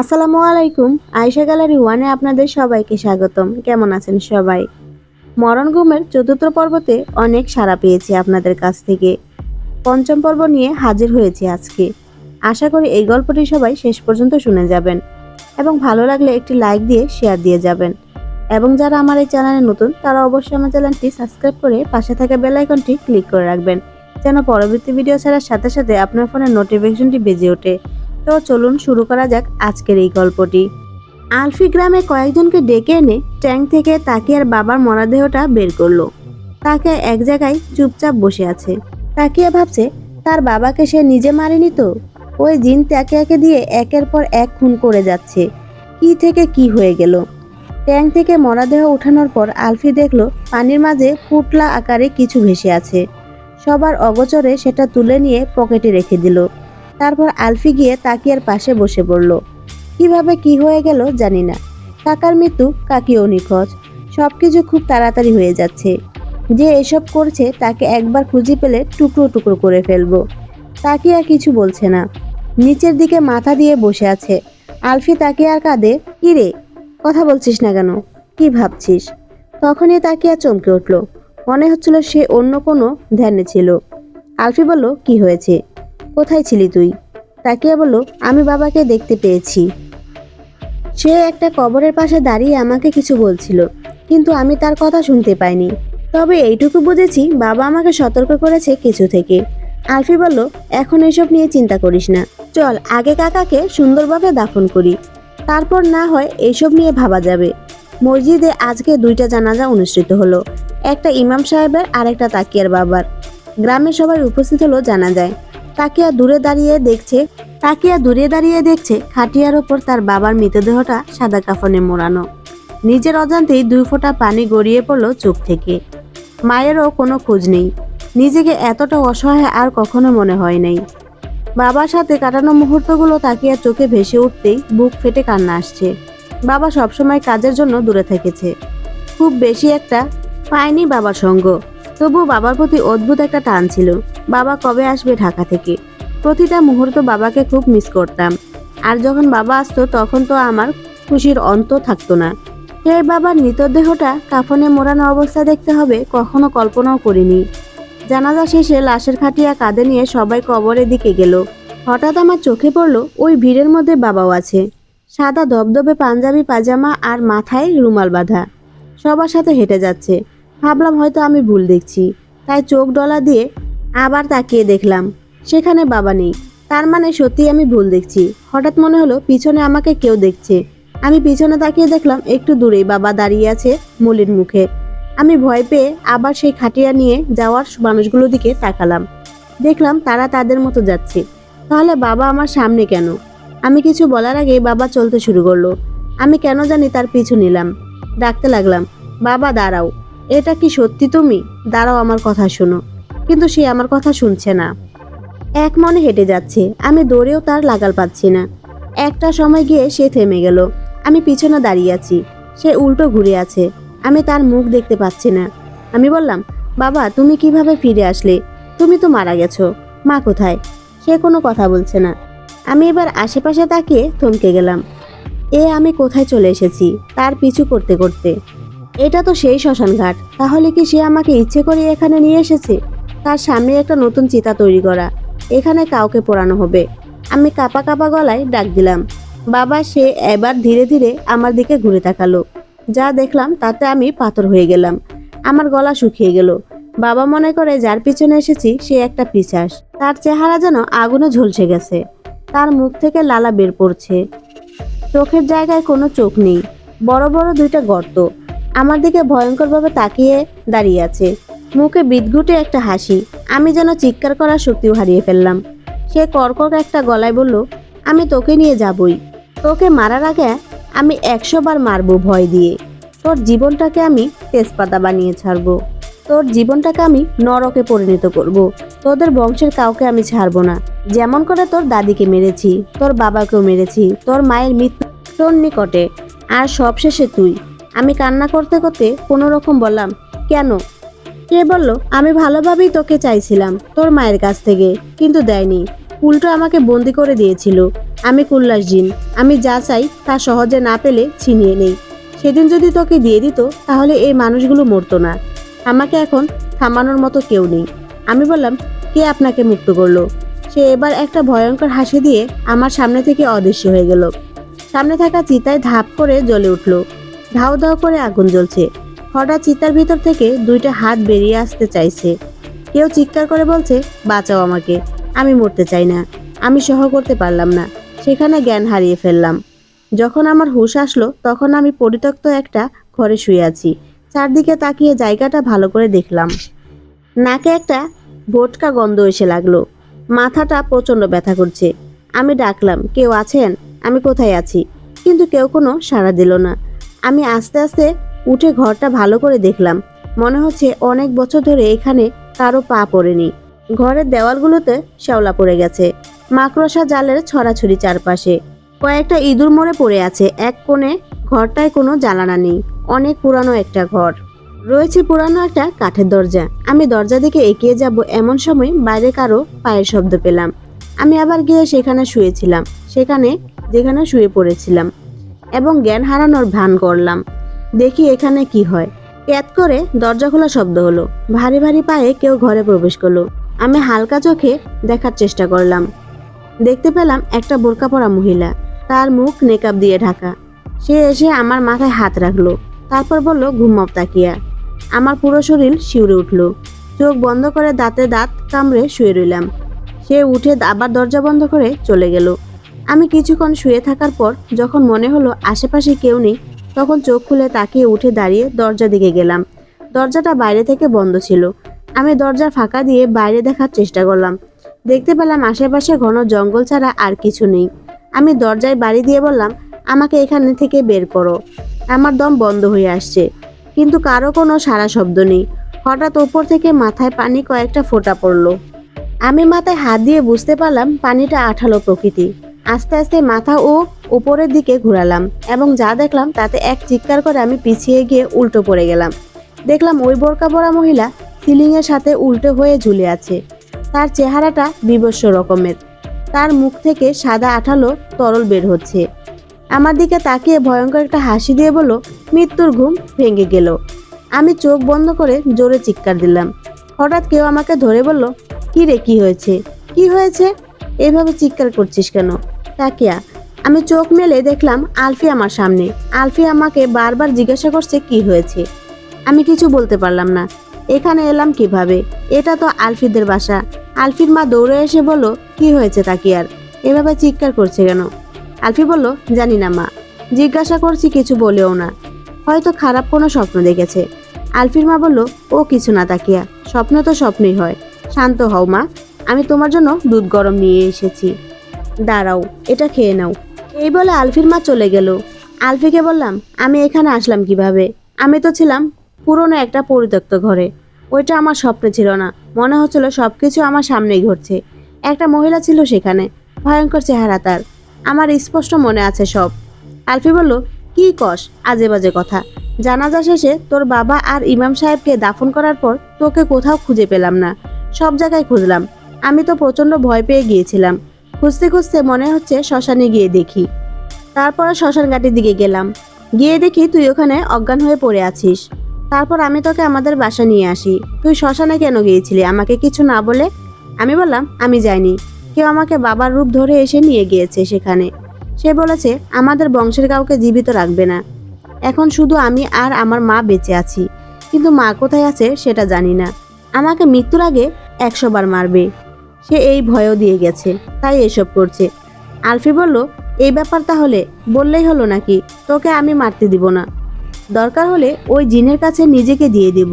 আসসালামু আলাইকুম। আয়শা গ্যালারি ওয়ানে আপনাদের সবাইকে স্বাগতম। কেমন আছেন সবাই? মরণ ঘুমের চতুর্থ পর্বতে অনেক সাড়া পেয়েছি আপনাদের কাছ থেকে। পঞ্চম পর্ব নিয়ে হাজির হয়েছি আজকে। আশা করি এই গল্পটি সবাই শেষ পর্যন্ত শুনে যাবেন এবং ভালো লাগলে একটি লাইক দিয়ে শেয়ার দিয়ে যাবেন। এবং যারা আমার এই চ্যানেলে নতুন, তারা অবশ্যই আমার চ্যানেলটি সাবস্ক্রাইব করে পাশে থাকা বেল আইকনটি ক্লিক করে রাখবেন, যেন পরবর্তী ভিডিও ছাড়ার সাথে সাথে আপনার ফোনের নোটিফিকেশনটি বেজে ওঠে। তো চলুন শুরু করা যাক আজকের এই গল্পটি। আলফি গ্রামে কয়েকজনকে ডেকে এনে ট্যাঙ্ক থেকে তাকে আর বাবার মরাদেহটা বের করল। তাকে এক জায়গায় চুপচাপ বসে আছে। তাকিয়া ভাবছে, তার বাবাকে সে নিজে মারেনি তো? ওই জিন তাকিয়াকে দিয়ে একের পর এক খুন করে যাচ্ছে। কি থেকে কি হয়ে গেল? ট্যাঙ্ক থেকে মরাদেহ ওঠানোর পর আলফি দেখল, পানির মাঝে ফুটলা আকারে কিছু ভেসে আছে। সবার অগোচরে সেটা তুলে নিয়ে পকেটে রেখে দিল। তারপর আলফি গিয়ে তাকিয়ার পাশে বসে পড়ল। কীভাবে কি হয়ে গেল জানি না। কাকার মৃত্যু কাকিও নিখোঁজ। সব কিছু খুব তাড়াতাড়ি হয়ে যাচ্ছে। যে এসব করছে তাকে একবার খুঁজে পেলে টুকরো টুকরো করে ফেলব। তাকিয়া কিছু বলছে না। নিচের দিকে মাথা দিয়ে বসে আছে। আলফি তাকিয়ার কাঁধে, কি রে? কথা বলছিস না কেন? কি ভাবছিস? তখনই তাকিয়া চমকে উঠল। মনে হচ্ছিল সে অন্য কোনো ধ্যানে ছিল। আলফি বলল, কি হয়েছে? কোথায় ছিলি তুই? তাকিয়া বলল, আমি বাবাকে দেখতে পেয়েছি। সে একটা কবরের পাশে দাঁড়িয়ে আমাকে কিছু বলছিল, কিন্তু আমি তার কথা শুনতে পাইনি। তবে এইটুকু বুঝেছি, বাবা আমাকে সতর্ক করেছে কিছু থেকে। আলফি বলল, এখন এসব নিয়ে চিন্তা করিস না। চল, আগে কাকাকে সুন্দরভাবে দাফন করি। তারপর না হয় এইসব নিয়ে ভাবা যাবে। মসজিদে আজকে দুইটা জানাজা অনুষ্ঠিত হলো, একটা ইমাম সাহেবের আর একটা তাকিয়ার বাবার। গ্রামের সবাই উপস্থিত হলো জানা যায় তাকিয়া দূরে দাঁড়িয়ে দেখছে, তাকিয়া দূরে দাঁড়িয়ে দেখছে খাটিয়ার ওপর তার বাবার মৃতদেহটা সাদা কাফনে মোড়ানো। নিজের অজান্তেই দুই ফোঁটা পানি গড়িয়ে পড়ল চোখ থেকে। মায়েরও কোনো খোঁজ নেই। নিজেকে এতটা অসহায় আর কখনো মনে হয় নাই। বাবার সাথে কাটানো মুহূর্তগুলো তাকিয়া চোখে ভেসে উঠতেই বুক ফেটে কান্না আসছে। বাবা সবসময় কাজের জন্য দূরে থেকেছে। খুব বেশি একটা পায়নি বাবার সঙ্গ। তবু বাবার প্রতি অদ্ভুত একটা টান ছিল। বাবা কবে আসবে ঢাকা থেকে? প্রতিটা মুহূর্ত বাবাকে খুব মিস করতাম। আর যখন বাবা আসতো, তখন তো আমার খুশির অন্ত থাকতো না। সেই বাবার মৃতদেহটা কাফনে মোড়ানো অবস্থা দেখতে হবে, কখনো কল্পনাও করিনি। জানাজা শেষে লাশের খাটিয়া কাঁধে নিয়ে সবাই কবরের দিকে গেল। হঠাৎ আমার চোখে পড়ল, ওই ভিড়ের মধ্যে বাবাও আছে। সাদা ধবধবে পাঞ্জাবি পাজামা আর মাথায় রুমাল বাঁধা। সবার সাথে হেঁটে যাচ্ছে। ভাবলাম হয়তো আমি ভুল দেখছি। তাই চোখ ডলা দিয়ে আবার তাকিয়ে দেখলাম, সেখানে বাবা নেই। তার মানে সত্যি আমি ভুল দেখছি। হঠাৎ মনে হলো পিছনে আমাকে কেউ দেখছে। আমি পিছনে তাকিয়ে দেখলাম একটু দূরেই বাবা দাঁড়িয়ে আছে মলির মুখে। আমি ভয় পেয়ে আবার সেই খাটিয়া নিয়ে যাওয়ার মানুষগুলোর দিকে তাকালাম। দেখলাম তারা তাদের মতো যাচ্ছে। তাহলে বাবা আমার সামনে কেন? আমি কিছু বলার আগে বাবা চলতে শুরু করল। আমি কেন জানি তার পিছু নিলাম। ডাকতে লাগলাম, বাবা, দাঁড়াও। এটা কি সত্যি তুমি? দাঁড়াও আমার কথা শোনো। কিন্তু সে আমার কথা শুনছে না। এক মনে হেঁটে যাচ্ছে। আমি দৌড়েও তার লাগাল পাচ্ছি না। একটা সময় গিয়ে সে থেমে গেল। আমি পিছনে দাঁড়িয়ে আছি। সে উল্টো ঘুরে আছে। আমি তার মুখ দেখতে পাচ্ছি না। আমি বললাম, বাবা, তুমি কীভাবে ফিরে আসলে? তুমি তো মারা গেছো। মা কোথায়? সে কোনো কথা বলছে না। আমি এবার আশেপাশে তাকিয়ে থমকে গেলাম। এ আমি কোথায় চলে এসেছি? তার পিছু করতে করতে। এটা তো সেই শ্মশান ঘাট তাহলে কি সে আমাকে ইচ্ছে করে এখানে নিয়ে এসেছে? তার সামনে একটা নতুন চিতা তৈরি করা। এখানে কাউকে পোড়ানো হবে। আমি কাপা কাপা গলায় ডাক দিলাম। বাবা, সে এবার ধীরে ধীরে আমার দিকে ঘুরে তাকালো। যা দেখলাম তাতে আমি পাথর হয়ে গেলাম। আমার গলা শুকিয়ে গেল। বাবা মনে করে যার পিছনে এসেছি, সে একটা পিচাস। তার চেহারা যেন আগুনে ঝলসে গেছে। তার মুখ থেকে লালা বের পড়ছে। চোখের জায়গায় কোনো চোখ নেই। বড় বড় দুইটা গর্ত। আমার দিকে ভয়ঙ্করভাবে তাকিয়ে দাঁড়িয়ে আছে। মুখে বিদঘুটে একটা হাসি। আমি যেন চিৎকার করার শক্তিও হারিয়ে ফেললাম। সে কর্কর একটা গলায় বলল, আমি তোকে নিয়ে যাবই। তোকে মারার আগে আমি একশো বার মারবো ভয় দিয়ে। তোর জীবনটাকে আমি তেজপাতা বানিয়ে ছাড়বো। তোর জীবনটাকে আমি নরকে পরিণত করব। তোদের বংশের কাউকে আমি ছাড়বো না। যেমন করে তোর দাদিকে মেরেছি, তোর বাবাকেও মেরেছি, তোর মায়ের মৃত্যু তোর নিকটে। আর সবশেষে তুই আমি কান্না করতে করতে কোনো রকম বললাম, কেন? কে বলল, আমি ভালোভাবেই তোকে চাইছিলাম, তোর মায়ের কাছ থেকে, কিন্তু দেয়নি। উল্টো আমাকে বন্দি করে দিয়েছিল, আমি কুল্লাস জিন, আমি যা চাই তা সহজে না পেলে ছিনিয়ে নেই। সেদিন যদি তোকে দিয়ে দিত, তাহলে এই মানুষগুলো মরতো না। আমাকে এখন থামানোর মতো কেউ নেই। আমি বললাম, কে আপনাকে মুক্ত করল? সে এবার একটা ভয়ঙ্কর হাসি দিয়ে আমার সামনে থেকে অদৃশ্য হয়ে গেল। সামনে থাকা চিতায় ধাপ করে জ্বলে উঠল। ধাও ধাও করে আগুন জ্বলছে। হঠাৎ চিতার ভিতর থেকে দুইটা হাত বেরিয়ে আসতে চাইছে। কেউ চিৎকার করে বলছে, বাঁচাও আমাকে, আমি মরতে চাই না, আমি সহ করতে পারলাম না। সেখানে জ্ঞান হারিয়ে ফেললাম। যখন আমার হুঁশ আসলো, তখন আমি পরিত্যক্ত একটা ঘরে শুয়ে আছি। চারদিকে তাকিয়ে জায়গাটা ভালো করে দেখলাম। নাকে একটা বোটকা গন্ধ এসে লাগল। মাথাটা প্রচণ্ড ব্যথা করছে। আমি ডাকলাম, কেউ আছেন? আমি কোথায় আছি? কিন্তু কেউ কোনো সাড়া দিল না। আমি আস্তে আস্তে উঠে ঘরটা ভালো করে দেখলাম। মনে হচ্ছে অনেক বছর ধরে এখানে কারও পা পড়েনি। ঘরের দেওয়ালগুলোতে শ্যাওলা পড়ে গেছে। মাকড়সা জালের ছড়াছড়ি চারপাশে। কয়েকটা ইঁদুর মরে পড়ে আছে। এক কোণে ঘরটায় কোনো জ্বালানা নেই। অনেক পুরানো একটা ঘর। রয়েছে পুরানো একটা কাঠের দরজা। আমি দরজা দিকে এগিয়ে যাব এমন সময় বাইরে কারও পায়ের শব্দ পেলাম। আমি আবার গিয়ে সেখানে শুয়েছিলাম। সেখানে যেখানে শুয়ে পড়েছিলাম। এবং জ্ঞান হারানোর ভান করলাম। দেখি এখানে কি হয়। ক্যাত করে দরজা খোলা শব্দ হলো। ভারী ভারী পায়ে কেউ ঘরে প্রবেশ করল। আমি হালকা চোখে দেখার চেষ্টা করলাম। দেখতে পেলাম একটা বোরকা পরা মহিলা। তার মুখ নেকাব দিয়ে ঢাকা। সে এসে আমার মাথায় হাত রাখল। তারপর বলল ঘুমাও তাকিয়া। আমার পুরো শরীর শিউরে উঠল। চোখ বন্ধ করে দাঁতে দাঁত কামড়ে শুয়ে রইলাম। সে উঠে আবার দরজা বন্ধ করে চলে গেল। আমি কিছুক্ষণ শুয়ে থাকার পর যখন মনে হলো আশেপাশে কেউ নেই, তখন চোখ খুলে তাকিয়ে উঠে দাঁড়িয়ে দরজা দিকে গেলাম। দরজাটা বাইরে থেকে বন্ধ ছিল। আমি দরজা ফাঁকা দিয়ে বাইরে দেখার চেষ্টা করলাম। দেখতে পেলাম আশেপাশে ঘন জঙ্গল ছাড়া আর কিছু নেই। আমি দরজায় বাড়ি দিয়ে বললাম, আমাকে এখানে থেকে বের করো। আমার দম বন্ধ হয়ে আসছে। কিন্তু কারও কোনো সারা শব্দ নেই। হঠাৎ ওপর থেকে মাথায় পানি কয়েকটা ফোঁটা পড়ল। আমি মাথায় হাত দিয়ে বুঝতে পারলাম পানিটা আঠালো প্রকৃতি আস্তে আস্তে মাথা ও উপরের দিকে ঘোরালাম এবং যা দেখলাম তাতে এক চিৎকার করে আমি পিছিয়ে গিয়ে উল্টো পড়ে গেলাম। দেখলাম ওই বোরকা পরা মহিলা সিলিংয়ের সাথে উল্টো হয়ে ঝুলে আছে। তার চেহারাটা বিবস্ব রকমের। তার মুখ থেকে সাদা আঠালো তরল বের হচ্ছে। আমার দিকে তাকিয়ে ভয়ঙ্কর একটা হাসি দিয়ে বলল, মৃত্যুর ঘুম ভেঙে গেল। আমি চোখ বন্ধ করে জোরে চিৎকার দিলাম। হঠাৎ কেউ আমাকে ধরে বলল, কি রে, কি হয়েছে? কি হয়েছে? এভাবে চিৎকার করছিস কেন? তাকিয়া। আমি চোখ মেলে দেখলাম আলফি আমার সামনে। আলফি আমাকে বারবার জিজ্ঞাসা করছে কি হয়েছে। আমি কিছু বলতে পারলাম না। এখানে এলাম কীভাবে? এটা তো আলফিদের বাসা। আলফির মা দৌড়ে এসে বলল, কি হয়েছে তাকিয়ার? এভাবে চিৎকার করছে কেন? আলফি বলল, জানি না মা। জিজ্ঞাসা করছি কিছু বলেও না। হয়তো খারাপ কোনো স্বপ্ন দেখেছে। আলফির মা বলল, ও কিছু না তাকিয়া। স্বপ্ন তো স্বপ্নই হয়। শান্ত হও মা। আমি তোমার জন্য দুধ গরম নিয়ে এসেছি। দাঁড়াও, এটা খেয়ে নাও। এই বলে আলফির মা চলে গেল। আলফিকে বললাম, আমি এখানে আসলাম কীভাবে? আমি তো ছিলাম পুরনো একটা পরিত্যক্ত ঘরে। ওইটা আমার স্বপ্নে ছিল না। মনে হচ্ছিল সব কিছু আমার সামনেই ঘটছে। একটা মহিলা ছিল সেখানে, ভয়ঙ্কর চেহারা তার। আমার স্পষ্ট মনে আছে সব। আলফি বলল, কি কস, আজে বাজে কথা। জানাজা শেষে তোর বাবা আর ইমাম সাহেবকে দাফন করার পর তোকে কোথাও খুঁজে পেলাম না। সব জায়গায় খুঁজলাম। আমি তো প্রচণ্ড ভয় পেয়ে গিয়েছিলাম। খুঁজতে খুঁজতে মনে হচ্ছে শ্মশানে গিয়ে দেখি। তারপর শ্মশান ঘাটির দিকে গেলাম। গিয়ে দেখি তুই ওখানে অজ্ঞান হয়ে পড়ে আছিস। তারপর আমি তোকে আমাদের বাসা নিয়ে আসি। তুই শ্মশানে কেন গিয়েছিলি? আমাকে কিছু না বলে আমি বললাম, আমি যাইনি। কেউ আমাকে বাবার রূপ ধরে এসে নিয়ে গিয়েছে সেখানে। সে বলেছে, আমাদের বংশের কাউকে জীবিত রাখবে না। এখন শুধু আমি আর আমার মা বেঁচে আছি। কিন্তু মা কোথায় আছে সেটা জানি না। আমাকে মৃত্যুর আগে একশো বার মারবে। সে এই ভয়ও দিয়ে গেছে, তাই এসব করছে। আলফি বলল, এই ব্যাপার তাহলে? বললেই হলো নাকি? তোকে আমি মারতে দিব না। দরকার হলে ওই জিনের কাছে নিজেকে দিয়ে দিব।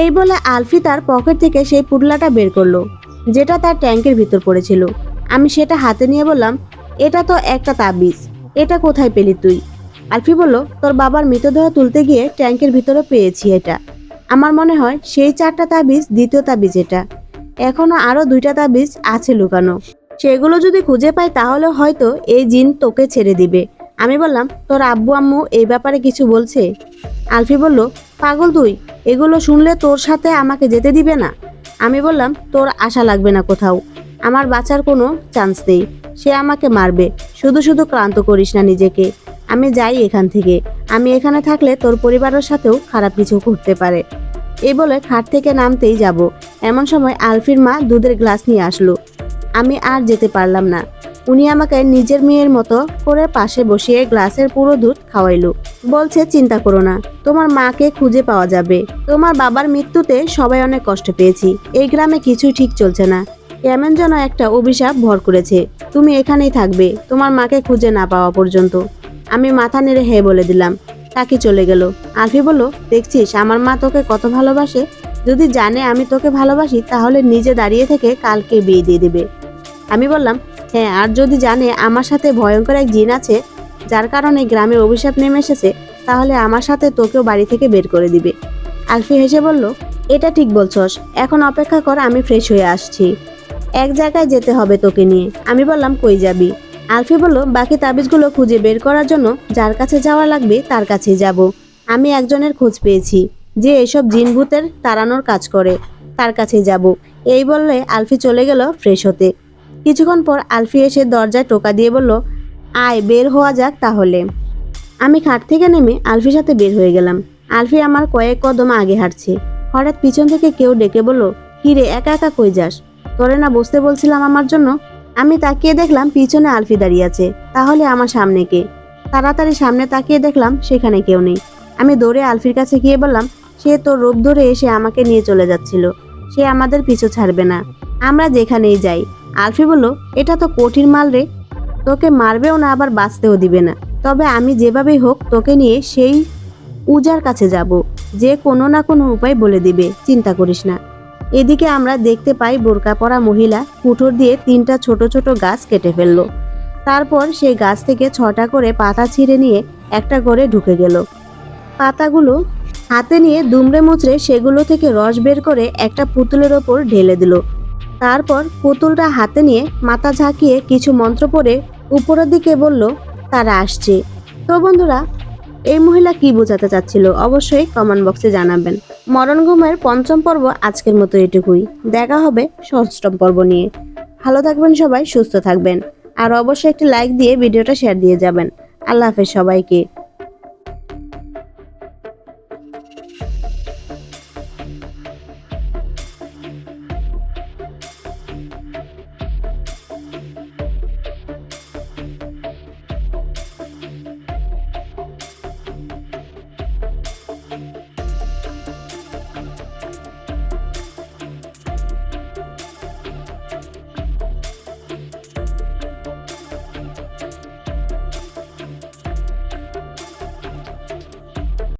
এই বলে আলফি তার পকেট থেকে সেই পুটলাটা বের করল, যেটা তার ট্যাঙ্কের ভিতর পড়েছিল। আমি সেটা হাতে নিয়ে বললাম, এটা তো একটা তাবিজ, এটা কোথায় পেলি তুই? আলফি বলল, তোর বাবার মৃতদেহ তুলতে গিয়ে ট্যাঙ্কের ভিতরে পেয়েছি এটা। আমার মনে হয় সেই চারটা তাবিজ দ্বিতীয় তাবিজ এটা। এখনও আরও দুইটা তাবিজ আছে লুকানো। সেগুলো যদি খুঁজে পাই তাহলে হয়তো এই জিন তোকে ছেড়ে দিবে। আমি বললাম, তোর আব্বু, আম্মু এই ব্যাপারে কিছু বলছে? আলফি বলল, পাগল তুই, এগুলো শুনলে তোর সাথে আমাকে যেতে দিবে না? আমি বললাম, তোর আশা লাগবে না কোথাও। আমার বাঁচার কোনো চান্স নেই। সে আমাকে মারবে। শুধু শুধু ক্লান্ত করিস না নিজেকে। আমি যাই এখান থেকে। আমি এখানে থাকলে তোর পরিবারের সাথেও খারাপ কিছু ঘটতে পারে। এই বলে খাট থেকে নামতেই যাব। এমন সময় আলফির মা দুধের গ্লাস নিয়ে আসলো। আমি আর যেতে পারলাম না। উনি আমাকে নিজের মেয়ের মতো করে পাশে বসিয়ে গ্লাসের পুরো দুধ খাওয়াইলো। বলছে, চিন্তা করো না, তোমার মাকে খুঁজে পাওয়া যাবে। তোমার বাবার মৃত্যুতে সবাই অনেক কষ্ট পেয়েছি। এই গ্রামে কিছুই ঠিক চলছে না। কেমন যেন একটা অভিশাপ ভর করেছে। তুমি এখানেই থাকবে। তোমার মাকে খুঁজে না পাওয়া পর্যন্ত। আমি মাথা নেড়ে হে বলে দিলাম। তাকে চলে গেল। আলফি বলল, দেখছিস, আমার মা তোকে কত ভালোবাসে? যদি জানে আমি তোকে ভালোবাসি, তাহলে নিজে দাঁড়িয়ে থেকে কালকে বিয়ে দিয়ে দেবে। আমি বললাম হ্যাঁ আর যদি জানে আমার সাথে ভয়ঙ্কর এক জিন আছে, যার কারণে গ্রামে অভিশাপ নেমে এসেছে, তাহলে আমার সাথে তোকেও বাড়ি থেকে বের করে দিবে। আলফি হেসে বলল, এটা ঠিক বলছস, এখন অপেক্ষা কর, আমি ফ্রেশ হয়ে আসছি। এক জায়গায় যেতে হবে তোকে নিয়ে। আমি বললাম, কই যাবি? আলফি বলল, বাকি তাবিজগুলো খুঁজে বের করার জন্য যার কাছে যাওয়া লাগবে তার কাছেই যাব। আমি একজনের খোঁজ পেয়েছি, যে এসব জিনভূতের তাড়ানোর কাজ করে, তার কাছে যাব। এই বললে আলফি চলে গেল ফ্রেশ হতে। কিছুক্ষণ পর আলফি এসে দরজায় টোকা দিয়ে বলল, আয়, বের হওয়া যাক তাহলে। আমি খাট থেকে নেমে আলফির সাথে বের হয়ে গেলাম। আলফি আমার কয়েক কদম আগে হাঁটছে। হঠাৎ পিছন থেকে কেউ ডেকে বলল কিরে একা একা কই যাস? তোরে না বসতে বলছিলাম আমার জন্য আমি তাকিয়ে দেখলাম পিছনে আলফি দাঁড়িয়ে আছে। তাহলে আমার সামনে কে? তাড়াতাড়ি সামনে তাকিয়ে দেখলাম সেখানে কেউ নেই। আমি দৌড়ে আলফির কাছে গিয়ে বললাম, সে তোর রূপ ধরে এসে আমাকে নিয়ে চলে যাচ্ছিল। সে আমাদের পিছু ছাড়বে না। আমরা যেখানেই যাই। আলফি বলল, এটা তো কঠিন মাল রে। তোকে মারবেও না, আবার বাঁচতেও দিবে না। তবে আমি যেভাবেই হোক তোকে নিয়ে সেই উজার কাছে যাব। যে কোনো না কোনো উপায় বলে দিবে। চিন্তা করিস না। এদিকে আমরা দেখতে পাই বোরকা পরা মহিলা কুঠোর দিয়ে তিনটা ছোট ছোট গাছ কেটে ফেলল। তারপর সেই গাছ থেকে ছটা করে পাতা ছিঁড়ে নিয়ে একটা করে ঢুকে গেল। পাতাগুলো হাতে নিয়ে দুমড়ে মুচড়ে সেগুলো থেকে রস বের করে একটা পুতুলের ওপর ঢেলে দিল। তারপর পুতুলটা হাতে নিয়ে মাথা ঝাঁকিয়ে কিছু মন্ত্র পড়ে উপরের দিকে বলল, তারা আসছে। তো বন্ধুরা, এই মহিলা কি বোঝাতে চাচ্ছিল অবশ্যই কমেন্ট বক্সে জানাবেন। মরণ ঘুমের পঞ্চম পর্ব আজকের মতো এটুকুই। দেখা হবে ষষ্ঠম পর্ব নিয়ে। ভালো থাকবেন সবাই, সুস্থ থাকবেন। আর অবশ্যই একটি লাইক দিয়ে ভিডিওটা শেয়ার দিয়ে যাবেন। আল্লাহ হাফেজ সবাইকে।